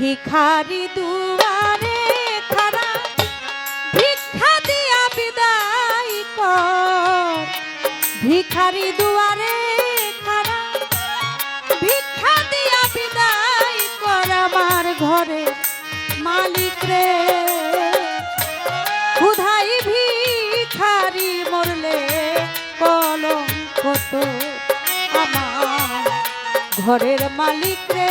ভিখারি দুয়ারে খারা, ভিক্ষা দিয়া বিদায় কর। ভিখারি দুয়ারে খারা, ভিক্ষা দিয়া বিদায় কর আমার ঘরে মালিক রে। ক্ষুধাই ভিখারি মরলে কলম কত আমার ঘরের মালিক রে।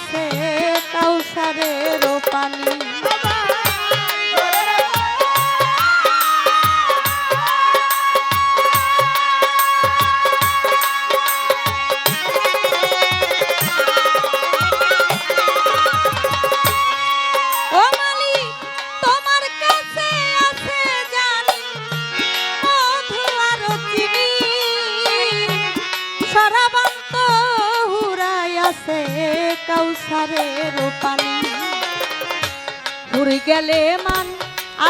আছে কাউসারের পানি। কাউসারের পানি ঘুরে গেলে মান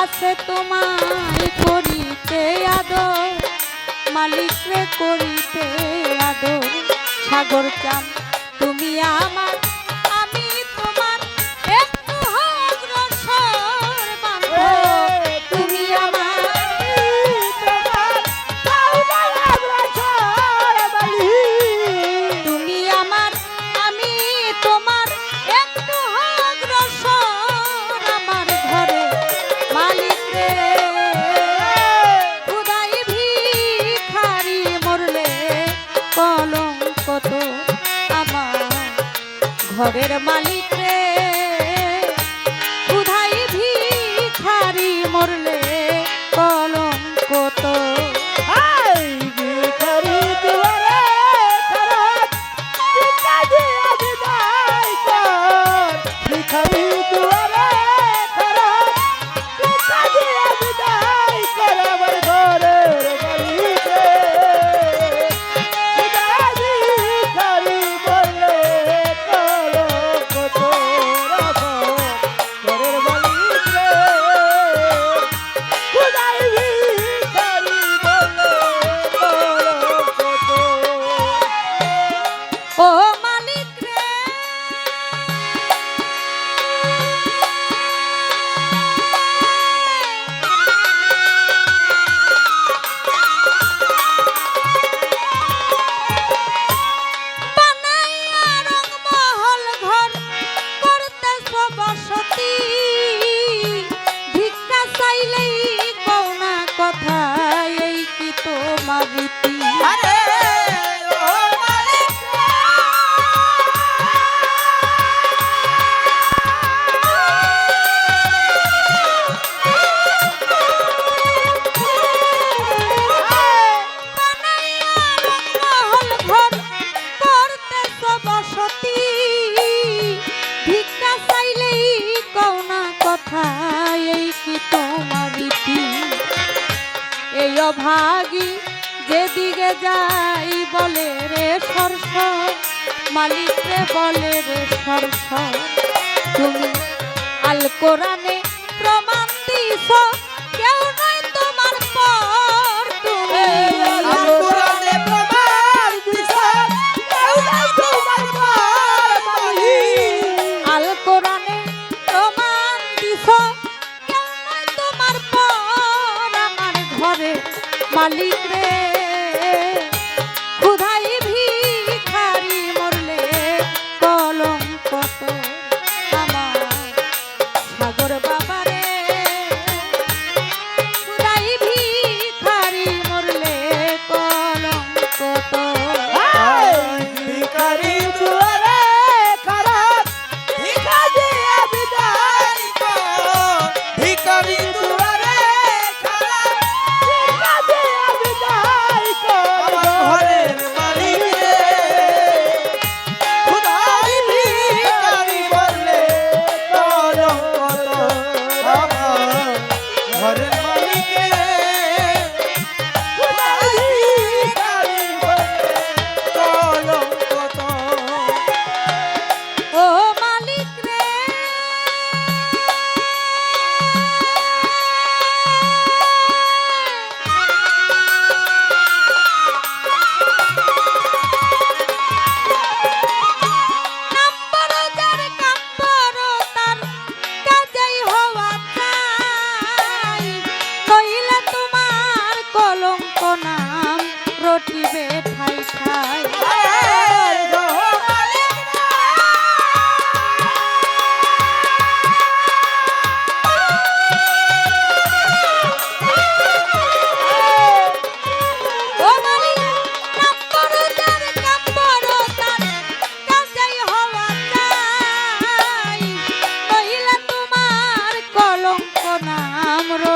আছে তোমায় করিতে আদর। মালিক রে করিতে আদর। সাগর চাম তুমি আমার ঘরের মালিক। তোমার রীতি। আরে যাই বলে রে সরস মালিক রে বলে রে সরস তুমি আল কোরআনে প্রমাণ দিছ কেন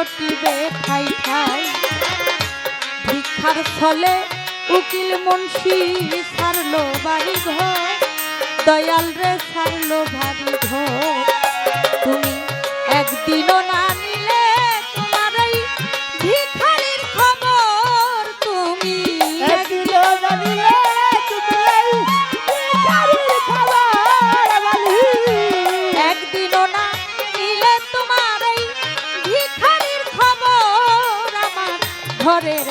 রটিবে ঠাই ঠাই। ভিক্ষার ছলে উকিল মুন্সি সারলো বাড়ি ঘর। দয়াল রে সারলো ভারী ঘর। তুমি একদিনও নানি ঘরের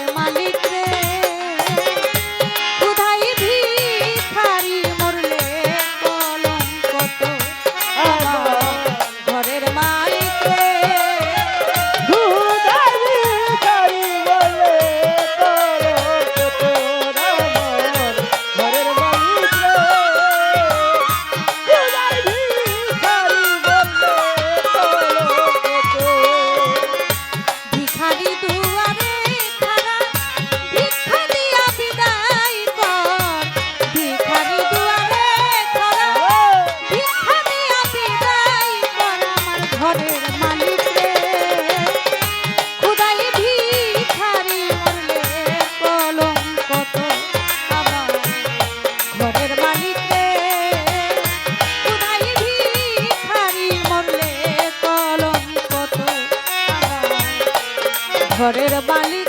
বালি